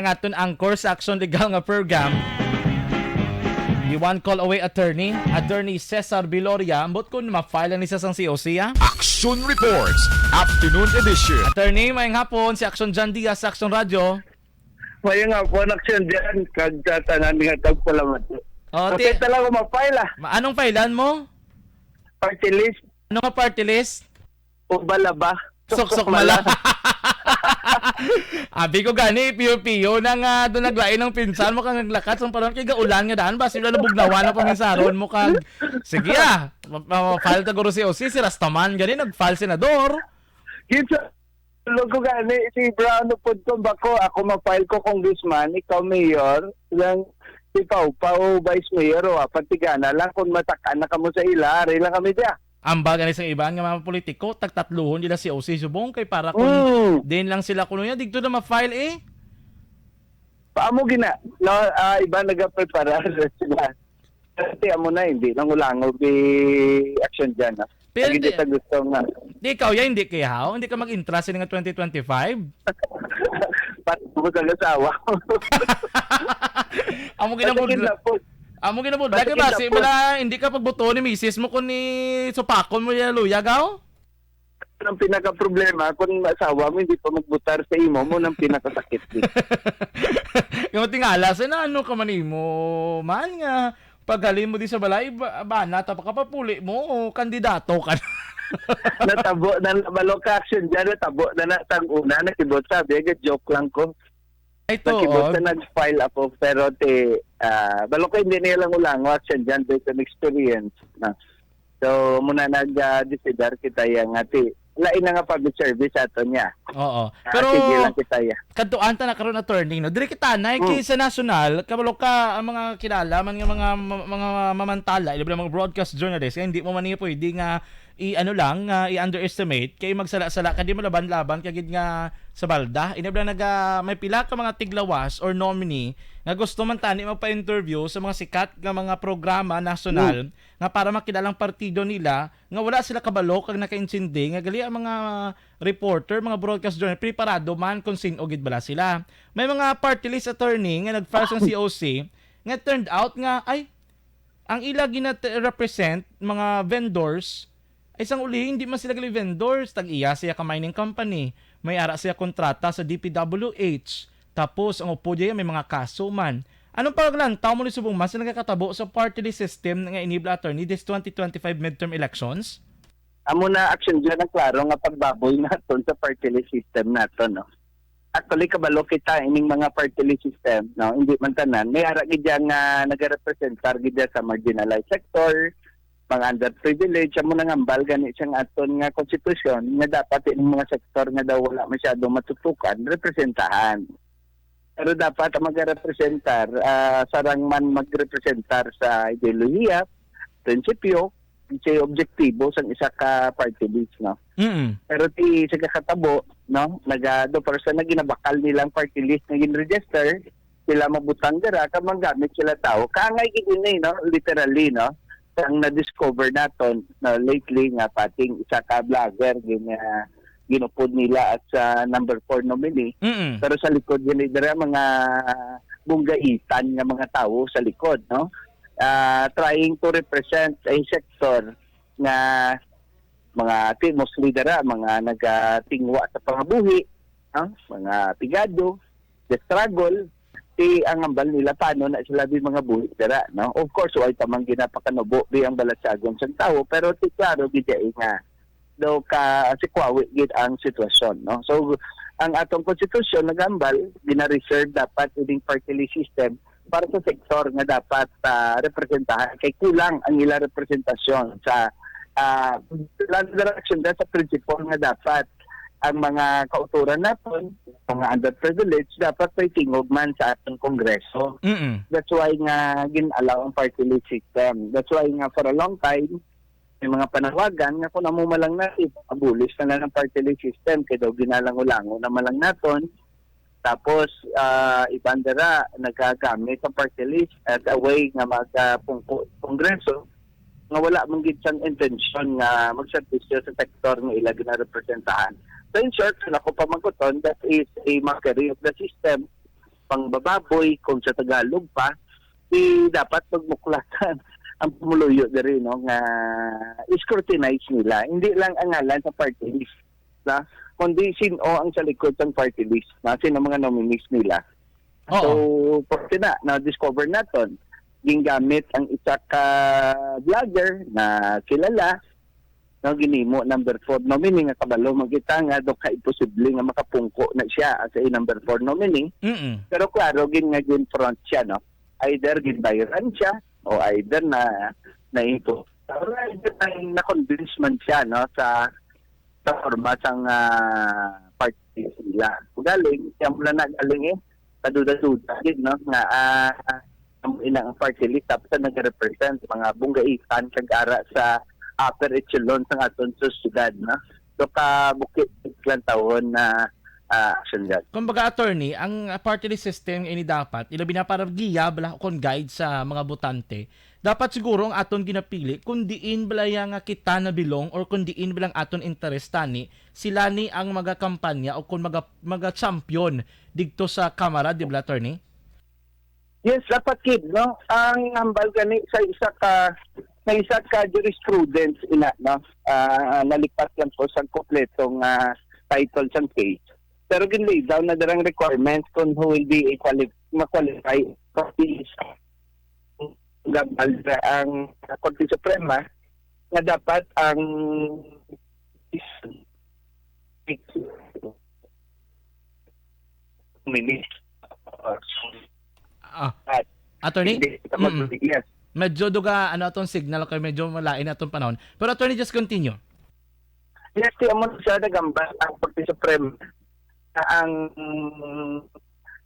Kaya nga itong angkor sa action legal nga program, the one call away attorney, attorney Cesar Biloria, ambot ko na ma-file ni sa sang COC ha? Action Reports, Afternoon Edition. Attorney, mayang hapon, si Action John Diaz sa Action Radio. Maya nga po, naksyon dyan, kagtatanan nga tagpalamat. Oh, Okay, ti- talaga mapile ah. Ma- anong failan mo? Party list, Ano nga party list? o balaba. Sok-sok mala. Abi ko gani, piyo-piyo na nga doon naglain ng pinsan mo kang naglakat sa panahon. Kay gaulan nga daan ba? Sila nabugnawa na panginsaron mo kag sige ah. Ma- ma- file ta guro si OC si Rastaman. Gani nag-file senador Kinsa, logo gani, si Brown po ko bako, ako mapile ko congressman, ikaw mayor, lang si Pau Pau vice mayor, o apat tigana lang kung matakan na kamo sa ila, lang kami dia. amba gani sa iban nga mga politiko tagtatluhon nila si OC subong kay para kung Mm. din lang sila kuno niya digto na ma-file eh Paamo gina, no, ah, iba nagaprepara sila. Kasi amo na, hindi nang ulango bi action dyan. Ah. Pero Hindi di- sa gusto nga. di ikaw ya hindi kay how hindi ka mag-interest nga 2025 Pat mo sa asawa. amo ginabud Patakin na po. Amo Patakin lagi ba si po. wala hindi ka pagbuto ni misis mo kun ni supakon mo ya luya gaw ang pinaka-problema, kung asawa mo hindi pa magbutar sa imo mo, nang pinakasakit din. Yung tingala sa na ano ka man mo man nga paghalin mo di sa balay ba, bana tapos kapapuli mo o kandidato ka na. natabo na balok action dyan, natabo na natang una, nakibot sabi, joke lang ko. Ito, Nakibot oh, na nag-file ako, pero te, ah, balok hindi nila lang ulang action dyan based on experience. Na. So, muna nag-decidar kita yung ati. Lain na nga public service ato niya. oo. Ah, Pero sige lang kita ya. kadtuan ta na karon attorney no. Dire kita na Mm. sa national kabalo ka ang mga kilala man nga mga mga mamantala, ilabay mga broadcast journalists, kaya hindi mo man niya pwede nga i ano lang nga i-underestimate kay magsala-sala ka di mo laban-laban kagid nga sa balda. Inabla naga may pila ka mga tiglawas or nominee nga gusto man tani magpa-interview sa mga sikat nga mga programa national nga para makilalang partido nila nga wala sila kabalo kag nakaintindi nga gali ang mga reporter, mga broadcast journalist preparado man kung sino gid bala sila. May mga party list attorney nga nag-file sa COC nga turned out nga ay ang ila gina-represent mga vendors ay isang uli hindi man sila gali vendors tag-iya siya ka mining company may ara siya kontrata sa DPWH tapos ang upo diya may mga kaso man. Anong paglantaw mo ni Subong Mas na nagkakatabo sa party list system nga enable attorney this 2025 midterm elections? amo na action dyan ang klaro nga pagbaboy naton sa party list system nato no? Actually kabalo kita ining mga party list system no? Hindi man tanan. May ara gid nga nagarepresentar gid sa marginalized sector mga underprivileged amo nang ambal gani siyang aton nga konstitusyon nga dapat ining mga sektor nga daw wala masyado matutukan representahan. Pero dapat ang magrepresentar ah, sarang man magrepresentar sa ideolohiya prinsipyo sa objektibo sa isa ka party list no? Mm. pero ti sa kakatabo no? Naga do pero sa naginabakal nilang party list na gin-register sila mabutang dira ka manggamit sila tao. Kaangay gid ni no? Literally no ang na-discover naton no, lately nga pating isa ka vlogger gin uh, ginupod nila at sa number 4 nominee Mm. pero sa likod yun dira mga bunggaitan nga mga tao sa likod no Ah, trying to represent a sector nga mga mostly dara mga nagatingwa sa pangabuhi no? mga pigado the struggle ti ang ambal nila paano na sila di mga buhi dara no? Of course way pa man ginapakanubo di ang balatsagon sa tao pero ti klaro gid nga. Daw ka si kwawi gid ang sitwasyon no? So ang atong konstitusyon nagambal gina-reserve dapat ining party system para sa sektor nga dapat ah, representahan. Kay kulang ang ila representasyon sa uh, land direction sa principle nga dapat ang mga kauturan naton mga underprivileged dapat may tingog man sa atong kongreso Mm. That's why nga gin-allow ang party list system. That's why nga for a long time, may mga panawagan nga kung namumalang na abolish na lang ng party list system kaya daw ginalango-lango na malang naton. Tapos, uh, ibandera nagagamit ang party list as a way nga mag-kongreso nga wala mong gid siyang intensyon nga magservisyo sa sektor nga ila ginarepresentahan. So in short, kung ako pamaguton, that is a mockery of the system. Pangbababoy kung sa Tagalog pa i dapat magmuklatan ang pumuluyo diri no nga scrutinize nila. Hindi lang ang ngalan sa party list na kundi sino ang sa likod ng party list na sino mga nominees nila. Oo. so pwede na na discover naton gingamit ang isa ka vlogger na kilala no ginimo number 4 nominee nga kabalo magita nga do ka imposible nga makapungko na siya as a number 4 nominee. Mm. pero klaro gin nga gin front siya no? Either ginbayaran siya o either na na ito or either na, na convince man siya no sa sa forma sang uh, party nila galing siya mula na galing eh. Kaduda-duda gid no? Nga ah, ang ilang party list tapos na nag-represent mga bunggaitan kag ara sa upper echelon sa aton susunod no so ka bukit lang taon na ah, action dyan. Kumbaga attorney, ang uh, party list system ini dapat ilabi na para giya bala kon guide sa mga botante. Dapat siguro ang aton ginapili kung diin bala nga kita na bilong or kung diin bilang aton interest tani sila ni ang mga kampanya o kung mga mga champion dito sa kamera di ba attorney? Yes, dapat kid, no? Ang ambal gani sa isa ka sa isa ka jurisprudence ina, no? Ah, nalipat yan po sa kompletong ah, title sa case. Pero ginlay down na darang requirements kung who will be a quali- ma-qualify for this gabal ang Korte Suprema nga dapat ang minister Ah, attorney? Hindi, Mm-mm. Medyo duga ano atong signal kay medyo malain atong panahon. Pero attorney just continue. Yes, kaya mo siya nagamba ang Korte Suprema na ang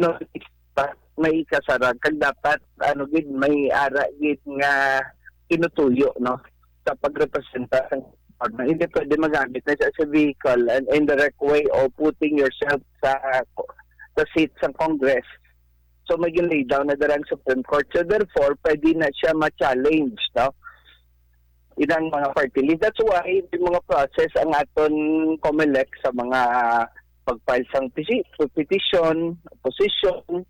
no may kasarag kag dapat ano gid may ara gid nga tinutuyo no sa pagrepresenta sa partner. Hindi pwede magamit na siya sa vehicle and indirect way of putting yourself sa sa seat sa Congress. So may lay down na darang Supreme Court. So therefore, pwede na siya ma-challenge, no? Inang mga party list. That's why yung mga process ang aton COMELEC sa mga pag-file sang peti- petition, opposition,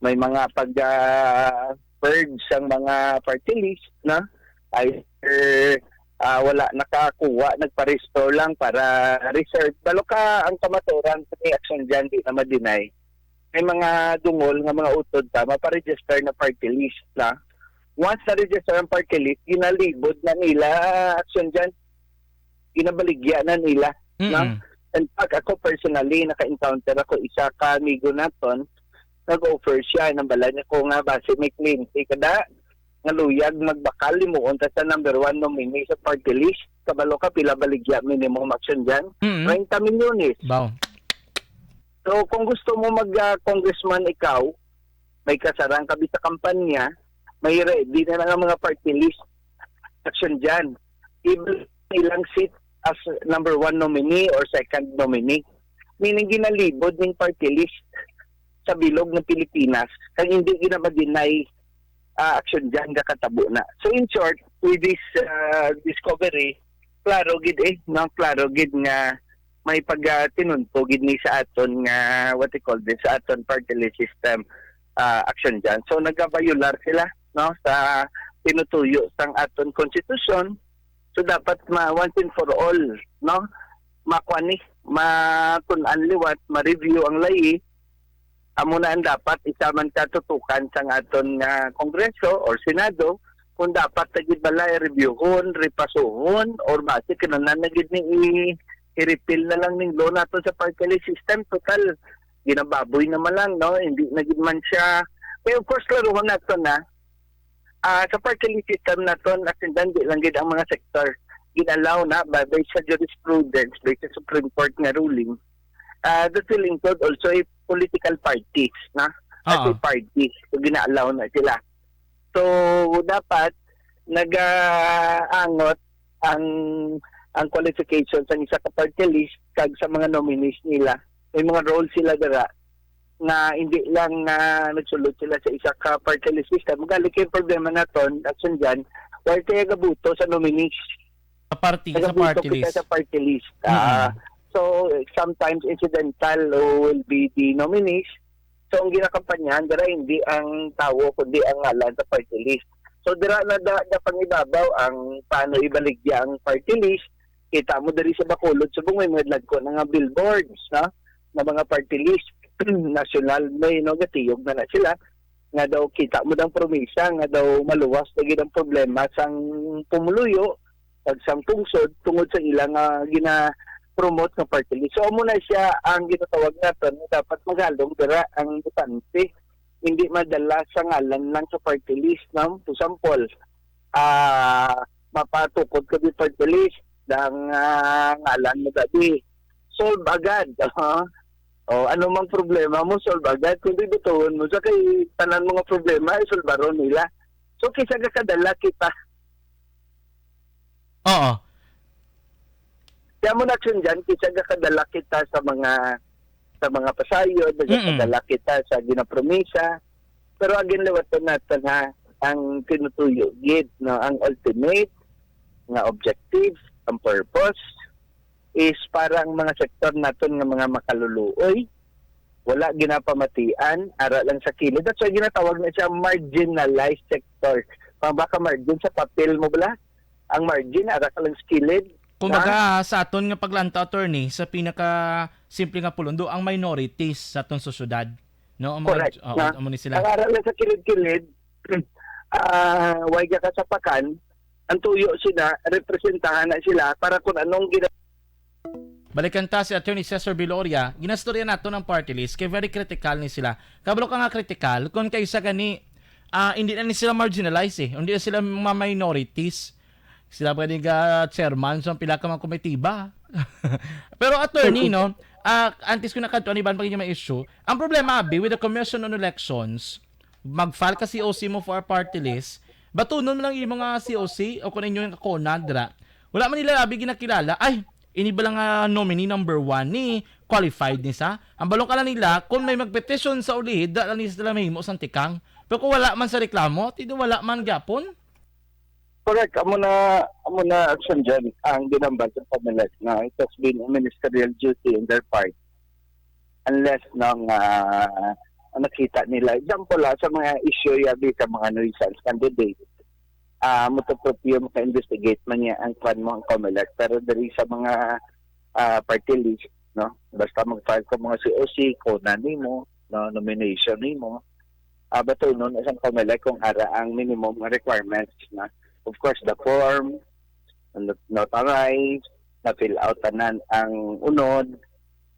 may mga pag uh, purge ang mga party list na either ah, wala nakakuha, nagpa-restore lang para reserve. Balo ka ang kamaturan sa action dyan, di na ma-deny. May mga dungol nga mga utod ta, maparegister na party list na. Once na-register ang party list, ginalibod na nila action dyan. Ginabaligya na nila. Mm-mm. In fact, ako personally, naka-encounter ako isa ka amigo naton, nag-offer siya ng bala niya ko nga base may claim. Si kada nga luyag magbakal limuon ta sa number one nominee sa party list. Kabalo ka pila baligya minimum action dyan. Mm-mm. 30 milyones. Baw. So kung gusto mo mag-congressman ikaw, may kasarang kabi sa kampanya, may ready na lang ang mga party list action dyan. Even ilang seat as number one nominee or second nominee. Meaning ginalibod ng party list sa bilog ng Pilipinas kang hindi ginabadinay uh, action dyan kakatabo na. So in short, with this uh, discovery, klaro gid eh, no? klaro gid nga may pag uh, tinunto gid ni sa aton nga what you call this sa aton party system uh, action dyan. So nagabayular sila no sa tinutuyo sang aton konstitusyon. So dapat ma once and for all no makwani matunan liwat ma-review ang layi amo na ang dapat isa man katutukan sang aton nga kongreso or senado kung dapat tagid bala i-reviewhon, repasuhon or base kinahanglan na gid ni i-repeal na lang ning law nato sa list system total. Ginababoy naman lang no? Hindi na gid man siya. Pero of course klaruhon nato na. Ah sa list system naton asindan di lang gid ang mga sektor ginalaw na by based sa jurisprudence based sa Supreme Court nga ruling. Uh, that will include also a political parties na? As a Oo. party so ginaalaw na sila. So dapat nag-angot ang ang qualifications ng isa ka party list kag sa mga nominees nila may mga role sila dara na hindi lang na nagsulod sila sa isa ka party list system magaling yung problema naton action dyan wala tayo gabuto sa nominees Sa party, sa party list. Sa party list. Ah, so, sometimes incidental will be the nominees. So ang ginakampanyahan dira hindi ang tawo kundi ang ngalan sa party list. So dira na da, da pangibabaw ang paano ibaligya ang party list. Kita mo diri sa Bacolod subong may mga lagko na nga billboards na na mga party list. National may no gatiyog na na sila. Nga daw kita mo dang promisa nga daw maluwas na gid ang problema sang pumuluyo pag sang tungsod tungod sa ilang nga gina promote ng party list. So amo na siya ang ginatawag natin dapat magalong dira ang butante hindi madala sa ngalan lang sa party list no? To sample, ah mapatukod ka di party list dang ah, ngalan mo dati. Solve agad. ah. o ano mang problema mo, solve agad. Kundi bituon mo sa kay tanan mga problema, isolbaro nila. So kisa ka kadala kita Oo. Kaya mo na dyan, kisa ka kadala kita sa mga sa mga pasayod, Mm-mm. kadala kita sa ginapromisa. Pero agin lawatan natin ha, ang tinutuyo gid no, ang ultimate nga objective, ang purpose is parang mga sektor naton nga mga makaluluoy wala ginapamatian ara lang sa kilid that's why ginatawag na siya marginalized sector Pang baka margin sa papel mo bala ang margin ara ka lang sa kilid Kumbaga sa aton nga paglanta attorney sa pinaka simple nga pulundo ang minorities sa aton sosyudad. No, ang Correct. mga, oo, Na- sila. Ang aral lang sa kilid-kilid, ah way ka sa pakan, ang tuyo sila, representahan na sila para kung anong gina Balikan ta si Attorney Cesar Viloria, ginastorya nato ng party list kay very critical ni sila. Kabalo ka nga critical kung kaysa gani ah hindi na ni sila marginalized eh. Hindi na sila mga minorities. Sila pwede ka chairman sa pila ka mga komitiba. Pero attorney no, ah antes ko na kadto ani ban pa may issue. Ang problema abi with the Commission on Elections, mag-file ka COC mo for a party list, batunon mo lang yung mga COC o kung inyo yung kakonan dira. Wala man nila labi ginakilala. Ay, ini ba lang nga nominee number one ni qualified ni sa? Ang balong ka lang nila, kung may magpetition sa ulihid, da lang nila sila mahimo sa tikang. Pero kung wala man sa reklamo, tido wala man gapon. Correct. Amo na, amo na action dyan ang ginambal sa pamilat na it has been a ministerial duty in their part unless nang ah, nakita nila. Example ah, sa mga issue yabi sa mga nuisance candidates. Ah, uh, mutupropyo maka-investigate man niya ang kwan mo ang COMELEC. Pero dari sa mga ah, party list, no? Basta mag-file ka mga COC, kona nimo, no, nomination nimo. Ah, bato nun isang COMELEC kung ara ang minimum requirements na of course the form not- notarized na fill out tanan ang unod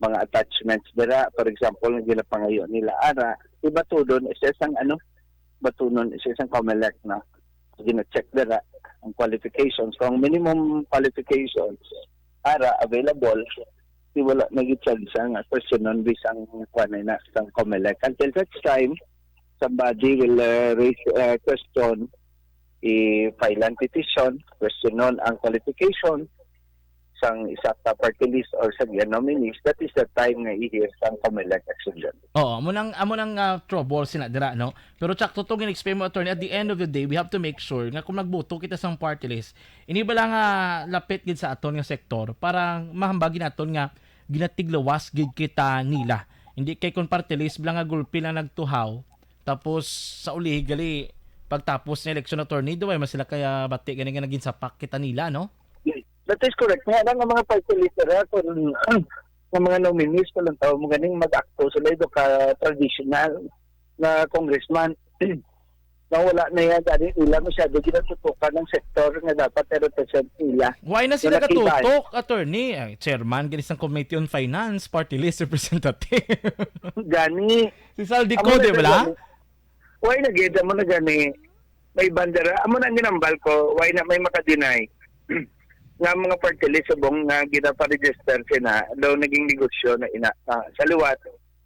mga attachments dira for example nga ginapangayo nila. Ara iba to doon. Isa isang ano batunon isa isang COMELEC na gina-check dira ang qualifications. Kung minimum qualifications ara available di wala nag-charge nga personon bisang kwanay na sa COMELEC. Until such time somebody will uh, raise a question i-file ang petition, questionon ang qualification sang isa ka party list or sa nominees, that is the time nga i-hear sang COMELEC dyan. Oo, amo nang amo nang uh, trouble sina dira no. Pero chak to tong explain mo attorney at the end of the day we have to make sure nga kung nagbuto kita sa party list, ini ba lang nga lapit gid sa aton nga sektor para mahambagi naton nga ginatiglawas gid kita nila. Hindi kay kun party list lang nga gulpi lang nagtuhaw tapos sa uli gali pagtapos ng election attorney do mas sila kaya bati gani nga naging sapak kita nila no. That is correct. Nga lang ang mga party list na kung ng mga nominees ko lang tao mo ganing mag-acto sila ito ka traditional na congressman na wala na yan dahil nila masyado ginatutukan ng sektor nga dapat i-represent nila. Why na sila nakita, katutok, attorney? Ay, chairman, ganis ng Committee on Finance, party list representative. Gani, si Saldi ko, na di ba? Why na gid mo na gani may bandera amo na ginambal ko why na may makadeny nga mga party list subong nga ginaparegister sina daw naging negosyo na ina ah, sa liwat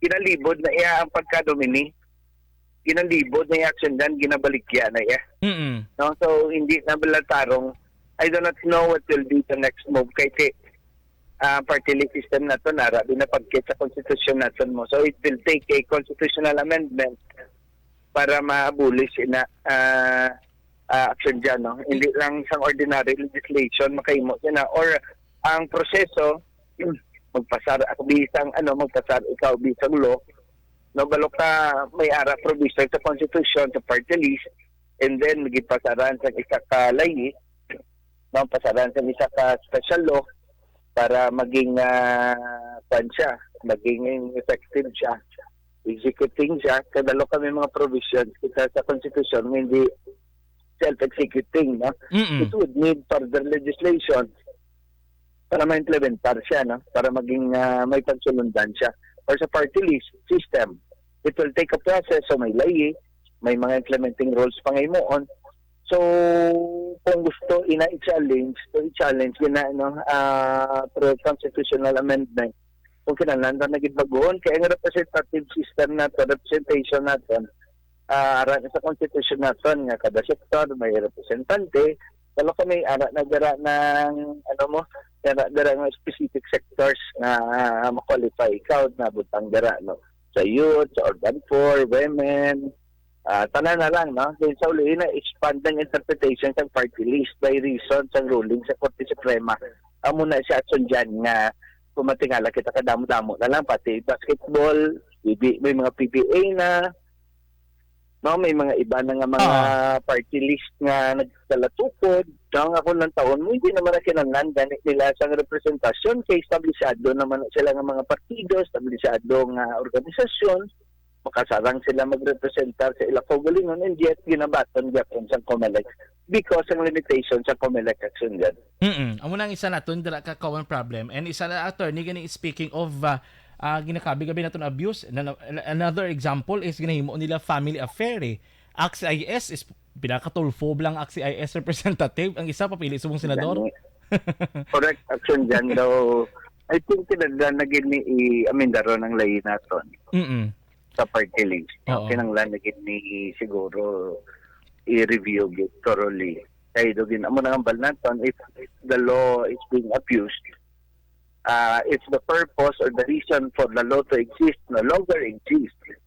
ginalibod na iya ang pagka-domini. Ginalibod na iya action dan ginabalikya na iya. Mm-mm. no so hindi na balatarong I do not know what will be the next move kay ti ah, party list system na to nara binapagkit sa konstitusyon natin mo. So it will take a constitutional amendment para ma-abolish na ah, ah, action dyan no? Hindi lang sang ordinary legislation makahimo sina or ang proseso magpasar ako bisang ano magpasar ikaw bisang law no balok ka may ara provision sa constitution sa party list and then gipasaran sa isa ka layi no? Pasaran sa isa ka special law para maging uh, siya, maging effective siya executing siya. Kadalo kami mga provisions kita sa constitution hindi self-executing no Mm-mm. it would need further legislation para ma-implementar siya, no? para maging ah, may pagsulundan siya. Or sa party list system, it will take a process. So may layi, may mga implementing rules pa ngayon on. So, kung gusto ina i-challenge, to i-challenge gina no, uh, through constitutional amendment, kung kinahanglan na gitbagoon, kaya ang representative system nato, representation natin, uh, sa constitution natin, nga kada sektor may representante, Kalo kami ara na dara ng ano mo, dara dara ng specific sectors na uh, ma-qualify ikaw na butang dara no. Sa youth, sa urban poor, women, ah tanan na lang no. Then sa uli na expand ng interpretation sa party list by reason sa ruling sa Korte Suprema. Amo na si Atson dyan nga kumatingala kita kadamo-damo na lang pati basketball, BB, may mga PBA na no may mga iba na nga mga party list nga nagkalatukod kung ng taon mo hindi naman na kinanglan ganit nila sa representasyon. Kay establishado naman na sila nga mga partido establishado nga organisasyon. Makasarang sila magrepresentar sa ilang kaugalingon and yet ginabaton gyapon sa COMELEC. Because ang limitation sa COMELEC action dyan. Mm. Amo nang isa naton dira ka common problem. And isa na attorney speaking of uh, uh, ginakabi-gabi naton abuse another example is ginahimo nila family affair eh. AXIS is pinakatulfo lang AXIS representative ang isa papili subong senador. Correct action dyan daw. I think kinanglan na gini i-amendaro ng layi naton. Mm. sa party list. Oo. Kinanglan na gid ni siguro i-review gid thoroughly. Kaya do gin amo na ang balnaton if, if the law is being abused, uh, if the purpose or the reason for the law to exist no longer exists,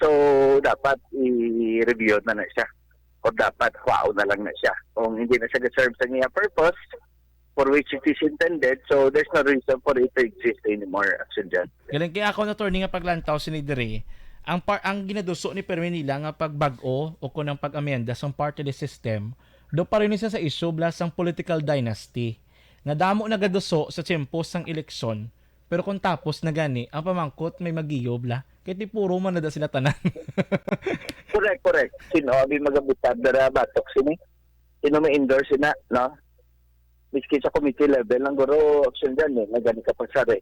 so dapat i-review na na siya. O dapat wow na lang na siya. Kung hindi na siya serve sa niya purpose for which it is intended, so there's no reason for it to exist anymore. Action dyan. Galing kaya ako na attorney nga paglantaw si Dire, ang par ang ginaduso ni Permi nila nga pagbag-o o kunang pag-amenda sa party list system, do pa rin siya sa issue blas ang political dynasty. Nga damo nagaduso sa tiyempo sang eleksyon, pero kung tapos na gani, ang pamangkot may magiyo bla. Kaya ti puro man na sila tanan. Correct, correct. Sino abi magabutab dara batok sini? Sino may endorse na, no? Miski sa committee level lang guro action dyan eh, nagani ka pagsari.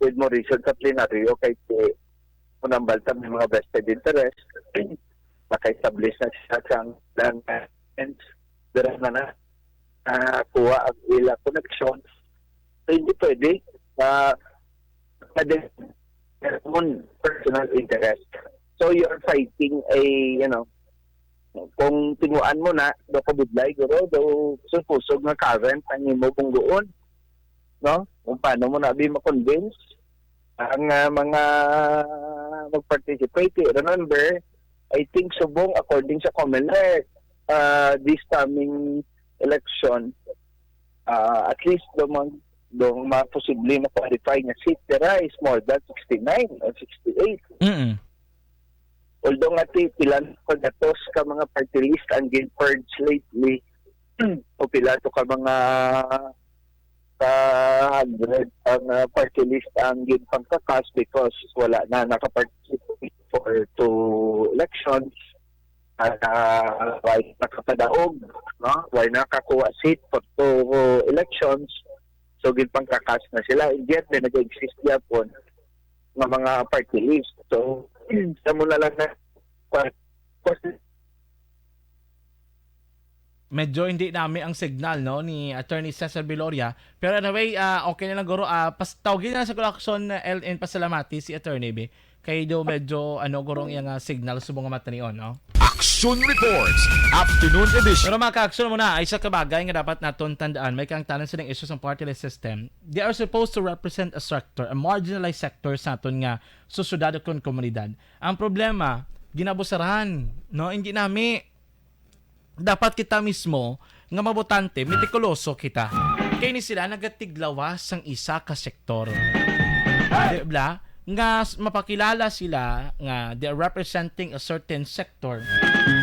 With more reason sa plenaryo kay ti unang balta may mga vested interest. Naka-establish na siya sang lang and dara na na uh, kuha ang ila connections. So hindi pwede. Uh, pwede own personal interest. So you're fighting a, you know, kung tinuan mo na, do ka budlay, guro, do supusog nga current ang imo kung doon. No? Kung paano mo na abi ma-convince ang ah, mga mag-participate. Remember, I think subong according sa COMELEC, uh, this coming election, uh, at least do mag do mga posible na qualify nga seat. Dera is more than 69 or 68 Mm. although nga ti pilan ko datos ka mga party list ang gin purge lately o pila to ka mga ka 100 ang uh, party list ang gin pangkakas because wala na nakaparticipate for two elections at uh, why nakapadaog no why nakakuha seat for two elections so gin pangkakas na sila and yet may nag-exist yapon ng mga party list so sa muna lang na medyo hindi namin ang signal no ni Attorney Cesar Biloria. Pero anyway, ah, okay na lang guro. Uh, pas tawagin na sa kolekson na LN pasalamati si Attorney B. Kay do medyo ano gurong iyang ah, signal sa mga mata niyon, no? Action Reports, Afternoon Edition. Pero mga ka-action mo na, ay sa kabagay nga dapat naton tandaan, may kang tanan silang issues ng party list system. They are supposed to represent a sector, a marginalized sector sa aton nga susyudad o komunidad. Ang problema, ginabusarahan, no? Hindi nami. Dapat kita mismo, nga mabotante, metikuloso kita. Kaya ni sila nagatiglawas sang isa ka sektor. Di ba? Nga mapakilala sila nga they are representing a certain sector.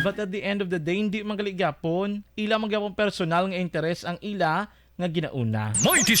But at the end of the day hindi man gali gyapon. Ila man gyapon personal nga interes ang ila nga ginauna. Mighty